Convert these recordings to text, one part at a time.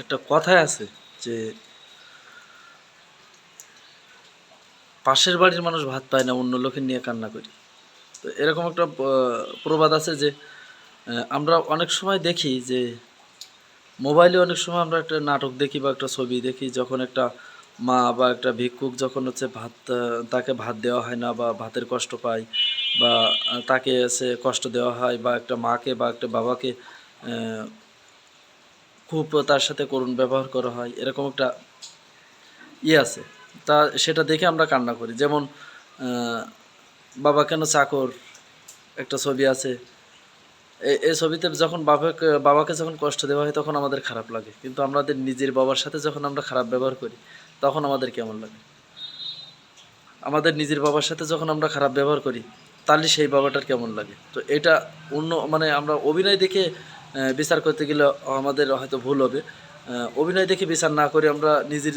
একটা কথায় আছে যে পাশের বাড়ির মানুষ ভাত পায় না, অন্য লোকের নিয়ে কান্না করি। তো এরকম একটা প্রবাদ আছে যে আমরা অনেক সময় দেখি যে মোবাইলে অনেক সময় আমরা একটা নাটক দেখি বা একটা ছবি দেখি, যখন একটা মা বা একটা ভিক্ষুক যখন হচ্ছে ভাত তাকে ভাত দেওয়া হয় না বা ভাতের কষ্ট পায় বা তাকে এসে কষ্ট দেওয়া হয় বা একটা মাকে বা একটা বাবাকে খুব তার সাথে করুণ ব্যবহার করা হয়, এরকম একটা ইয়ে আছে। তা সেটা দেখে আমরা কান্না করি। যেমন বাবা কেন চাকর? একটা ছবি আছে। এই ছবিতে যখন বাবাকে বাবাকে যখন কষ্ট দেওয়া হয় তখন আমাদের খারাপ লাগে। কিন্তু আমাদের নিজের বাবার সাথে যখন আমরা খারাপ ব্যবহার করি, তখন আমাদের কেমন লাগে? আমাদের নিজের বাবার সাথে যখন আমরা খারাপ ব্যবহার করি, তাহলে সেই বাবাটার কেমন লাগে? তো এটা অন্য মানে আমরা অভিনয় দেখে বিচার করতে গেলে আমাদের হয়তো ভুল হবে। অভিনয় দেখে বিচার না করে আমরা নিজের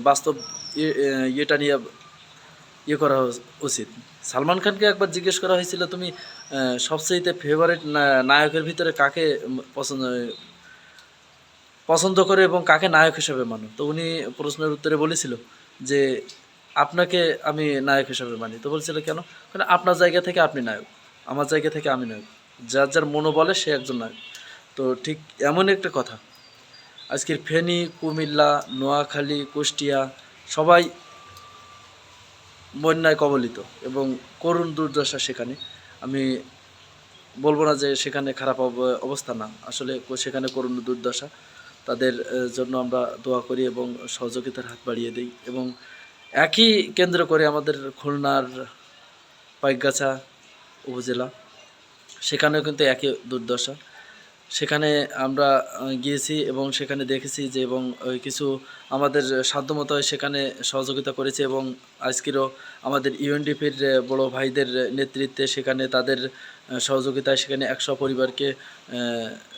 বাস্তব ইয়ে- ইয়েটা নিয়ে ইয়ে করা উচ- উচিত। সালমান খানকে একবার জিজ্ঞেস করা হয়েছিল, তুমি সবচেয়ে ফেভারিট নায়কের ভিতরে কাকে পছন্দ পছন্দ করে এবং কাকে নায়ক হিসাবে মানো? তো উনি প্রশ্নের উত্তরে বলেছিল যে, আপনাকে আমি নায়ক হিসাবে মানি। তো বলছিল, কেন? কারণ আপনার জায়গা থেকে আপনি নায়ক, আমার জায়গা থেকে আমি নায়ক। যার যার মনোবলে সে একজন নায়ক। তো ঠিক এমন একটা কথা। আজকের ফেনী, কুমিল্লা, নোয়াখালী, কুষ্টিয়া সবাই বন্যায় কবলিত এবং করুণ দুর্দশা সেখানে। আমি বলব না যে সেখানে খারাপ অব- অবস্থা না। আসলে সেখানে করুণ দুর্দশা। তাদের জন্য আমরা দোয়া করি এবং সহযোগিতার হাত বাড়িয়ে দিই এবং একই কেন্দ্র করে আমাদের খুলনার পাইকগাছা উপজেলা, সেখানেও কিন্তু একই দুর্দশা। সেখানে আমরা গিয়েছি এবং সেখানে দেখেছি যে এবং কিছু আমাদের সাধ্যমতো সেখানে সহযোগিতা করেছে এবং আজকেরও আমাদের ইউএনডিপির বড় ভাইদের নেতৃত্বে সেখানে তাদের সহযোগিতায় সেখানে একশো পরিবারকে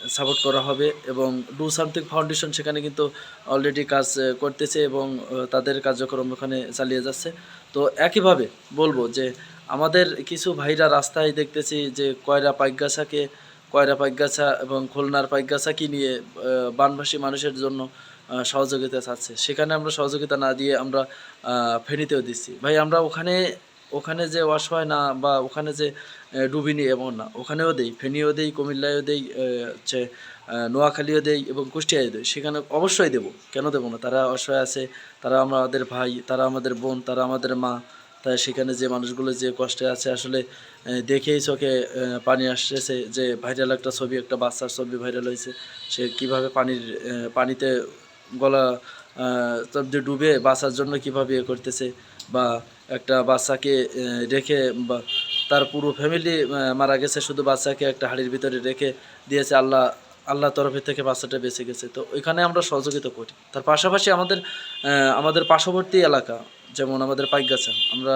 সাপোর্ট করা হবে এবং ডু সামথিং ফাউন্ডেশন সেখানে কিন্তু অলরেডি কাজ করতেছে এবং তাদের কার্যক্রম ওখানে চালিয়ে যাচ্ছে। তো একইভাবে বলব যে আমাদের কিছু ভাইরা রাস্তায় দেখতেছি যে কয়রা পাইকগাছাকে কয়রা পাইকগাছা এবং খুলনার পাইকগাছা কি নিয়ে বানভাসী মানুষের জন্য সহযোগিতা চাচ্ছে? সেখানে আমরা সহযোগিতা না দিয়ে আমরা ফেনীতেও দিচ্ছি। ভাই, আমরা ওখানে ওখানে যে অসহায় না বা ওখানে যে ডুবিনি এমন না, ওখানেও দেই। ফেনীও দেই, কুমিল্লায়ও দেই হচ্ছে নোয়াখালীও দেই এবং কুষ্টিয়ায় দেই। সেখানে অবশ্যই দেবো। কেন দেবো না? তারা অসহায় আছে, তারা আমাদের ভাই, তারা আমাদের বোন, তারা আমাদের মা তাই সেখানে যে মানুষগুলো যে কষ্টে আছে আসলে দেখেই চোখে পানি আসতেছে যে ভাইরাল একটা ছবি একটা বাচ্চার ছবি ভাইরাল হয়েছে। সে কীভাবে পানির পানিতে গলা আহ, তব দিয়ে ডুবে বাঁচার জন্য কীভাবে ইয়ে করতেছে বা একটা বাচ্চাকে রেখে বা তার পুরো ফ্যামিলি মারা গেছে শুধু বাচ্চাকে একটা হাড়ির ভিতরে রেখে দিয়েছে আল্লাহ আল্লাহ তরফের থেকে বাচ্চাটা বেঁচে গেছে। তো ওইখানে আমরা সহযোগিতা করি। তার পাশাপাশি আমাদের আমাদের পার্শ্ববর্তী এলাকা যেমন আমাদের পাইকগাছা আমরা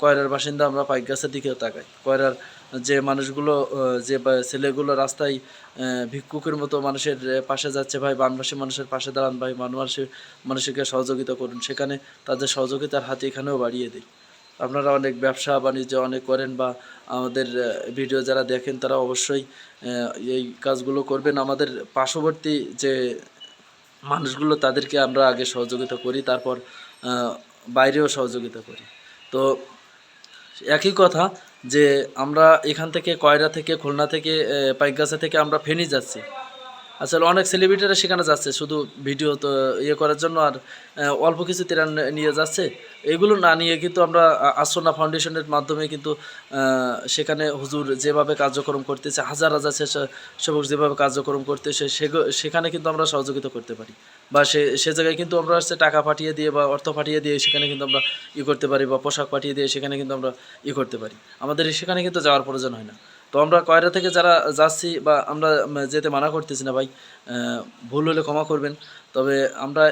কয়রার বাসিন্দা আমরা পাইকগাছার দিকেও তাকাই। কয়রার যে মানুষগুলো যে ছেলেগুলো রাস্তায় ভিক্ষুকের মতো মানুষের পাশে যাচ্ছে, ভাই বানবাসী মানুষের পাশে দাঁড়ান, ভাই মানুষের মানুষকে সহযোগিতা করুন, সেখানে তাদের সহযোগিতার হাত এখানেও বাড়িয়ে দিই। আপনারা অনেক ব্যবসা বাণিজ্য অনেক করেন বা আমাদের ভিডিও যারা দেখেন তারা অবশ্যই এই কাজগুলো করবেন। আমাদের পার্শ্ববর্তী যে মানুষগুলো, তাদেরকে আমরা আগে সহযোগিতা করি, তারপর বাইরেও সহযোগিতা করি। তো একই কথা যে আমরা এখান থেকে কয়রা থেকে খুলনা থেকে পাইকগাছা থেকে আমরা ফেনী যাচ্ছি। আসলে অনেক সেলিব্রিটিরা সেখানে যাচ্ছে, শুধু ভিডিও তো ইয়ে করার জন্য আর অল্প কিছু তেরান নিয়ে যাচ্ছে। এগুলো না নিয়ে কিন্তু আমরা আ- আসনা ফাউন্ডেশনের মাধ্যমে কিন্তু সেখানে হুজুর যেভাবে কার্যক্রম করতেছে, হাজার হাজার সেবক যেভাবে কার্যক্রম করতেছে সেখানে কিন্তু আমরা সহযোগিতা করতে পারি। বা সে সে জায়গায় কিন্তু আমরা হচ্ছে টাকা পাঠিয়ে দিয়ে বা অর্থ পাঠিয়ে দিয়ে সেখানে কিন্তু আমরা ই করতে পারি, বা পোশাক পাঠিয়ে দিয়ে সেখানে কিন্তু আমরা ই করতে পারি। আমাদের সেখানে কিন্তু যাওয়ার প্রয়োজন হয় না। তো আমরা কয়রা থেকে যারা যাচ্ছি বা আমরা যেতে মানা করতেছি না ভাই ভুল হলে ক্ষমা করবেন। তবে আমরা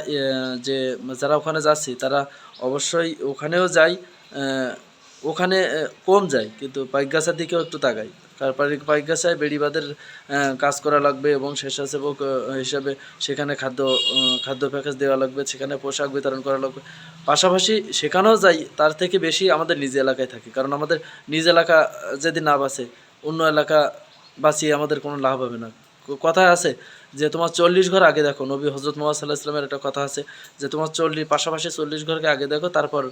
যে, যারা ওখানে যাচ্ছি, তারা অবশ্যই ওখানেও যাই ওখানে কম যায় কিন্তু পাইকগাছার দিকেও একটু তাকাই। তারপরে পাইকগাছায় বেড়িবাদের কাজ করা লাগবে এবং স্বেচ্ছাসেবক হিসাবে সেখানে খাদ্য খাদ্য প্যাকেজ দেওয়া লাগবে, সেখানে পোশাক বিতরণ করা লাগবে। পাশাপাশি সেখানেও যাই, তার থেকে বেশি আমাদের নিজ এলাকায় থাকি। কারণ আমাদের নিজ এলাকা যদি না বাঁচে অন্য এলাকা বাঁচিয়ে আমাদের কোনো লাভ হবে না। কথায় আছে যে তোমার চল্লিশ ঘর আগে দেখো, নবী হজরত মোহাম্মদ সাল্লাহ ইসলামের একটা কথা আছে যে তোমার চল্লিশ পাশাপাশি চল্লিশ ঘরকে আগে দেখো, তারপর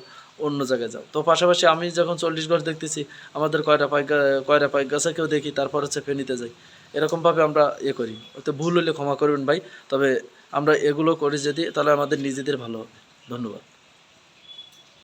অন্য জায়গায় যাও। তো পাশাপাশি আমি যখন চল্লিশ ঘর দেখতেছি, আমাদের কয়টা পাইক কয়টা পাইক গাছাকেও দেখি, তারপর হচ্ছে ফেনিতে যাই। এরকমভাবে আমরা ইয়ে করি। ওতে ভুল হলে ক্ষমা করবেন ভাই, তবে আমরা এগুলো করি যদি, তাহলে আমাদের নিজেদের ভালো হবে। ধন্যবাদ।